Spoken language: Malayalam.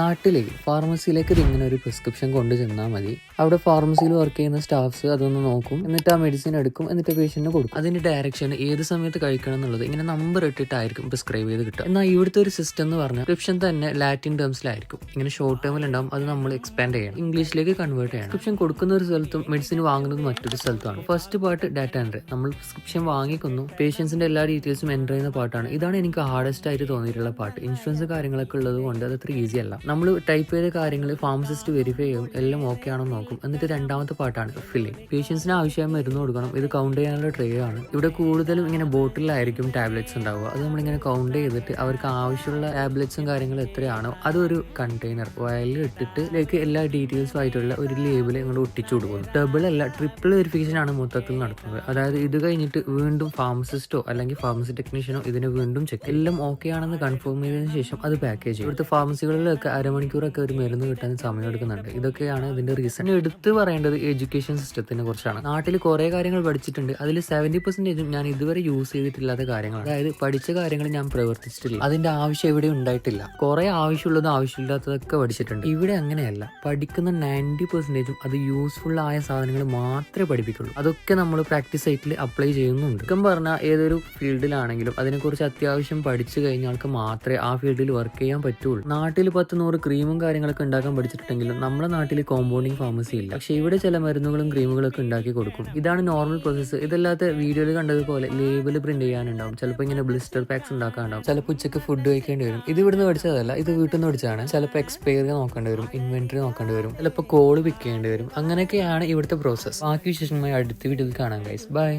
നാട്ടിലെ ഫാർമസിയിലേക്ക് ഇങ്ങനെ ഒരു പ്രിസ്ക്രിപ്ഷൻ കൊണ്ട് ചെന്നാൽ മതി. അവിടെ ഫാർമസിയിൽ വർക്ക് ചെയ്യുന്ന സ്റ്റാഫ്സ് അതൊന്ന് നോക്കും. എന്നിട്ട് ആ മെഡിസിൻ എടുക്കും. എന്നിട്ട് പേഷ്യന്റിന് കൊടുക്കും. അതിന്റെ ഡയറക്ഷൻ ഏത് സമയത്ത് കഴിക്കണം എന്നുള്ളത് ഇങ്ങനെ നമ്പർ ഇട്ടിട്ടായിരിക്കും പ്രിസ്ക്രൈബ് ചെയ്ത് കിട്ടുക. എന്നാൽ ഇവിടുത്തെ ഒരു സിസ്റ്റം എന്ന് പറഞ്ഞാൽ പ്രിസ്ക്രിപ്ഷൻ തന്നെ ലാറ്റിൻ ടേംസിലായിരിക്കും ഇങ്ങനെ ഷോർട്ട് ടേമിൽ ഉണ്ടാവും. അത് നമ്മൾ എക്സ്പാൻഡ് ചെയ്യണം. ഇംഗ്ലീഷിലേക്ക് കൺവേർട്ട് ചെയ്യണം. പ്രിസ്ക്രിപ്ഷൻ കൊടുക്കുന്ന ഒരു സ്ഥലത്തും മെഡിസിൻ വാങ്ങുന്നത് മറ്റൊരു സ്ഥലത്താണ്. ഫസ്റ്റ് പാർട്ട് ഡാറ്റ എൻട്രി നമ്മൾ പ്രിസ്ക്രിപ്ഷൻ വാങ്ങിക്കുന്നു. പേഷ്യൻസിന്റെ എല്ലാ ഡീറ്റെയിൽസും എന്റർ ചെയ്യുന്ന പാട്ടാണ് ഇതാണ് എനിക്ക് ഹാർഡസ്റ്റ് ആയിട്ട് തോന്നിയിട്ടുള്ള പാട്ട് ഇൻഷുറൻസ് കാര്യങ്ങളൊക്കെ ഉള്ളത് കൊണ്ട് അത് അത്ര ഈസി അല്ല. നമ്മൾ ടൈപ്പ് ചെയ്ത കാര്യങ്ങൾ ഫാർമസിസ്റ്റ് വെരിഫൈ ചെയ്യും എല്ലാം ഓക്കെ ആണോ നോക്കും. എന്നിട്ട് രണ്ടാമത്തെ പാട്ടാണ് ഫില്ലിംഗ് പേഷ്യൻസിന് ആവശ്യമായ മരുന്ന് കൊടുക്കണം ഇത് കൗണ്ട് ചെയ്യാനുള്ള ട്രേ ആണ്. ഇവിടെ കൂടുതലും ഇങ്ങനെ ബോട്ടിലായിരിക്കും ടാബ്ലറ്റ്സ് ഉണ്ടാവുക. അത് നമ്മളിങ്ങനെ കൗണ്ട് ചെയ്തിട്ട് അവർക്ക് ആവശ്യമുള്ള ടാബ്ലറ്റ്സും കാര്യങ്ങളും എത്രയാണോ അതൊരു കണ്ടെയ്നർ വയലിൽ ഇട്ടിട്ട് ഇതിലേക്ക് എല്ലാ ഡീറ്റെയിൽസും ആയിട്ടുള്ള ഒരു ലേബിൾ ഇങ്ങോട്ട് ഒട്ടിച്ചു കൊടുക്കുന്നു ഡബിൾ അല്ല ട്രിപ്പിൾ വെരിഫിക്കേഷൻ ആണ് മൊത്തത്തിൽ നടത്തുന്നത്. അതായത് ഇത് കഴിഞ്ഞിട്ട് വീണ്ടും ഫാർമസിസ്റ്റോ അല്ലെങ്കിൽ ഫാർമസി ടെക്നീഷ്യനോ ഇതിനെ വീണ്ടും ചെക്ക് എല്ലാം ഓക്കെ ആണെന്ന് കൺഫേം ചെയ്തതിനു ശേഷം അത് പാക്കേജ് ഇവിടുത്തെ ഫാർമസികളിലൊക്കെ അരമണിക്കൂറൊക്കെ ഒരു മരുന്ന് കിട്ടാൻ സമയം എടുക്കുന്നുണ്ട്. ഇതൊക്കെയാണ് ഇതിന്റെ റീസൺ എടുത്തു പറയേണ്ടത് എഡ്യൂക്കേഷൻ സിസ്റ്റത്തിനെ കുറിച്ചാണ്. നാട്ടിൽ കുറെ കാര്യങ്ങൾ പഠിച്ചിട്ടുണ്ട്. അതിൽ സെവന്റി പെർസെന്റേജും ഞാൻ ഇതുവരെ യൂസ് ചെയ്തിട്ടില്ലാത്ത കാര്യങ്ങളാണ്. അതായത് പഠിച്ച കാര്യങ്ങൾ ഞാൻ പ്രവർത്തിച്ചിട്ടില്ല. അതിന്റെ ആവശ്യം ഇവിടെ ഉണ്ടായിട്ടില്ല. കുറെ ആവശ്യമുള്ളതും ആവശ്യമില്ലാത്തതൊക്കെ പഠിച്ചിട്ടുണ്ട്. ഇവിടെ അങ്ങനെയല്ല. പഠിക്കുന്ന നയന്റി പെർസെന്റേജും അത് യൂസ്ഫുൾ ആയ സാധനങ്ങൾ മാത്രമേ പഠിപ്പിക്കുള്ളൂ. അതൊക്കെ നമ്മൾ പ്രാക്ടീസ് ആയിട്ട് അപ്ലൈ ചെയ്യുന്നുണ്ട്. ഇപ്പം പറഞ്ഞാൽ ഏതൊരു ഫീൽഡിലാണെങ്കിലും അതിനെക്കുറിച്ച് അത്യാവശ്യം പഠിച്ചു കഴിഞ്ഞ ആൾക്ക് മാത്രമേ ആ ഫീൽഡിൽ വർക്ക് ചെയ്യാൻ പറ്റുള്ളൂ. നാട്ടിൽ പത്ത് നൂറ് ക്രീമും കാര്യങ്ങളൊക്കെ ഉണ്ടാക്കാൻ പഠിച്ചിട്ടുണ്ടെങ്കിലും നമ്മുടെ നാട്ടിൽ കോമ്പൗണ്ടിങ് ഫാർമസി ഇല്ല. പക്ഷേ ഇവിടെ ചില മരുന്നുകളും ക്രീമുകളൊക്കെ ഉണ്ടാക്കി കൊടുക്കും. ഇതാണ് നോർമൽ പ്രോസസ്സ് ഇതല്ലാത്ത വീഡിയോയിൽ കണ്ടതുപോലെ ലേബിൾ പ്രിന്റ് ചെയ്യാനുണ്ടാവും. ചിലപ്പോൾ ഇങ്ങനെ ബ്ലിസ്റ്റർ പാക്സ് ഉണ്ടാക്കാനുണ്ടാവും. ചിലപ്പോൾ ഉച്ചയ്ക്ക് ഫുഡ് കഴിക്കേണ്ടി വരും. ഇത് ഇവിടുന്ന് പഠിച്ചതല്ല. ഇത് വീട്ടിൽ നിന്ന് പഠിച്ചതാണ്. ചിലപ്പോൾ എക്സ്പയർ നോക്കേണ്ടി വരും. ഇൻവെന്ററി നോക്കേണ്ടി വരും. ചിലപ്പോൾ കോൾ പിക്ക് ചെയ്യേണ്ടി വരും. അങ്ങനെയൊക്കെയാണ് ഇവിടുത്തെ പ്രോസസ്സ് ബാക്കി വിശേഷമായി അടുത്ത വീഡിയോയിൽ കാണാം ഗൈസ് ബൈ